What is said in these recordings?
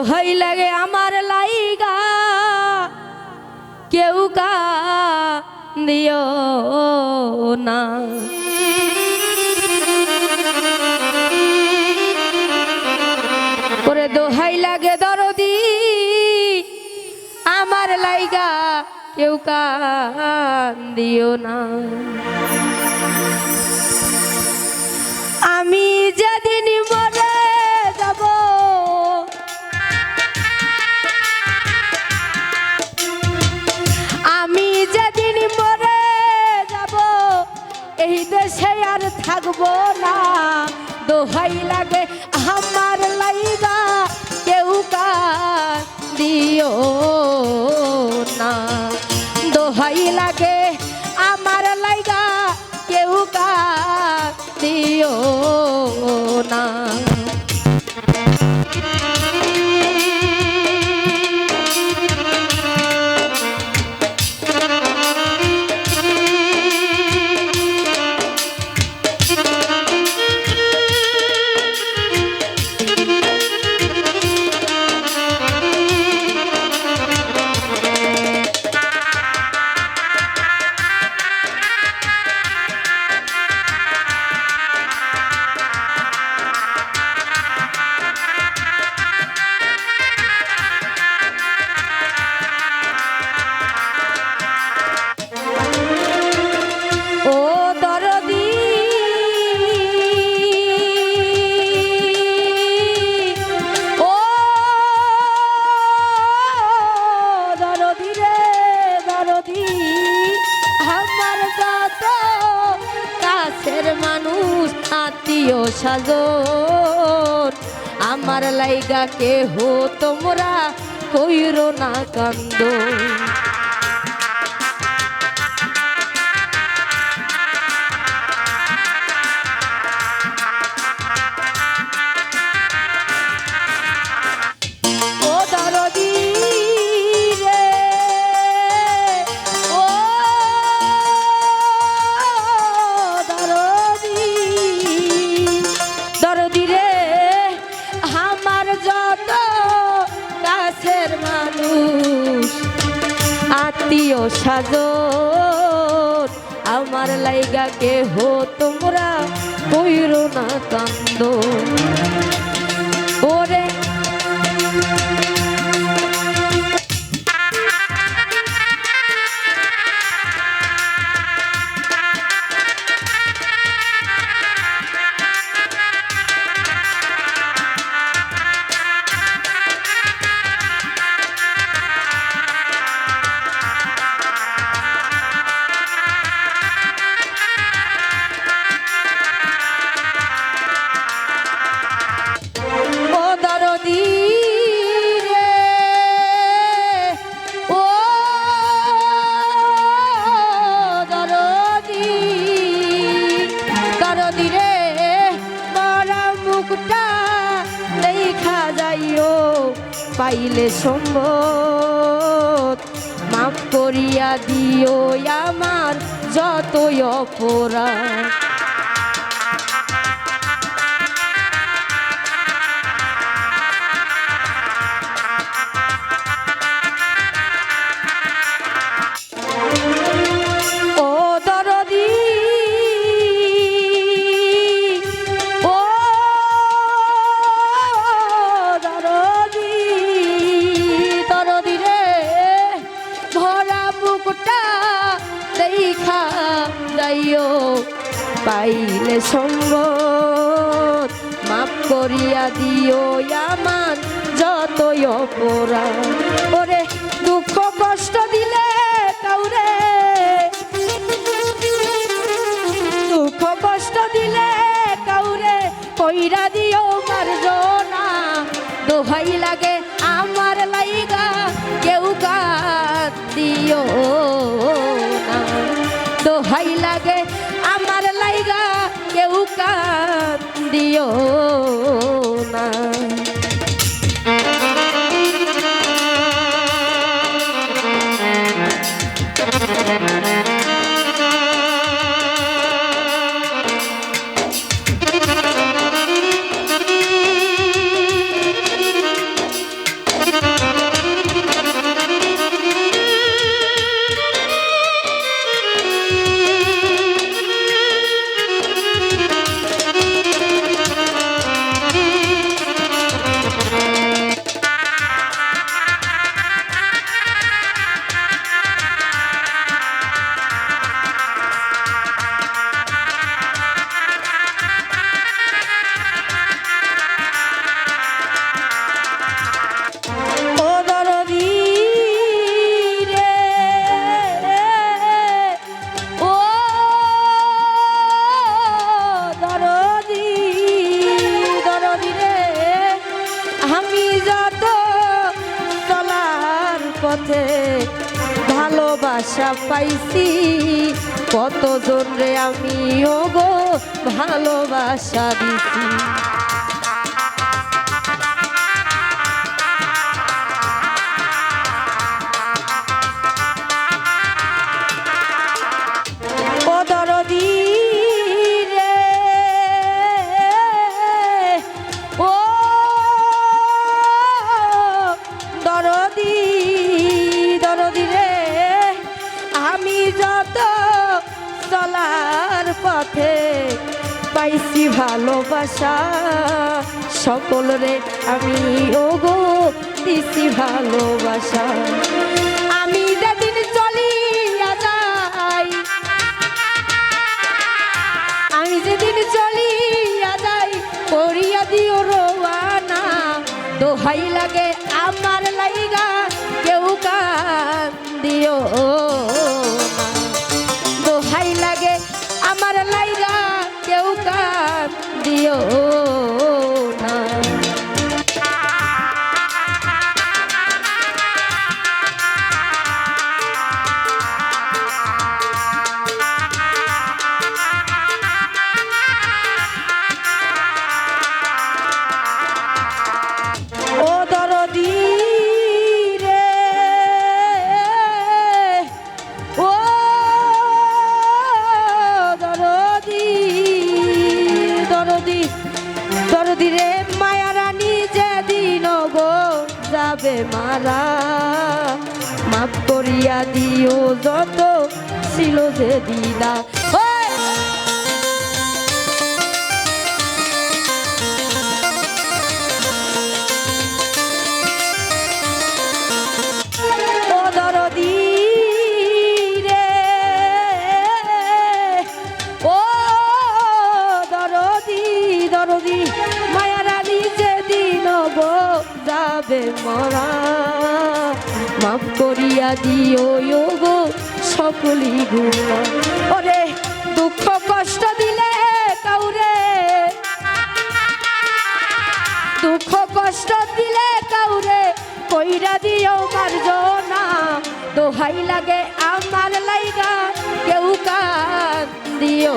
দোহাই লাগে আমার লাইগা। কেউ কা দিও না। ওরে দোহাই লাগে দরদি, আমার লাইগা কেউ কান দিও না। থাকব সাজন আমার লাইগা কেহ তোমরা কইরো না কান্দ। আমার লাইগা কেহ তোমরা কইরো না কান্দ। দিও আমার যতই অপরাধ। সঙ্গত মাফ করিয়া দিও আমার যতই অপরাধ। ওরে দুঃখ কষ্ট দিলে কাউরে। দুঃখ কষ্ট দিলে কাউরে, কইরা দিও মারজনা দোহাই লাগে আমার লাইগা, কেউ কান দিও। দিও। পথে ভালোবাসা পাইছি। কত রে আমি? ও গো ভালোবাসা দিছি। পথে পাইছি ভালোবাসা। সকল রে, আমি ও গো দিছি ভালোবাসা। আমি যেদিন চলিয়া যাই, আমি যেদিন চলিয়া যাই, করিয়া দিও রোয়ানা। দোহাই লাগে আমার লাইগা, কেউ কান দিও। করিয়া দিও যত ছিল যে দরদি মায়ারানি যেদিন যাবে মরা। মাফ করিয়া দিও গো সকলি গুণা। ওরে দুঃখ কষ্ট দিলে কাউরে। দুঃখ কষ্ট দিলে কাউরে, কইরা দিও মার্জনা। দোহাই লাগে আমার লাইগা, কেউ কান দিও।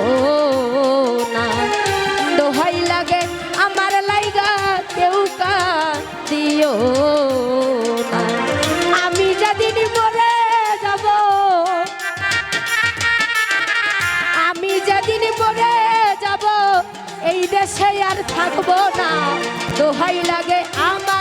দেশে আর থাকব না। দোহাই লাগে আমার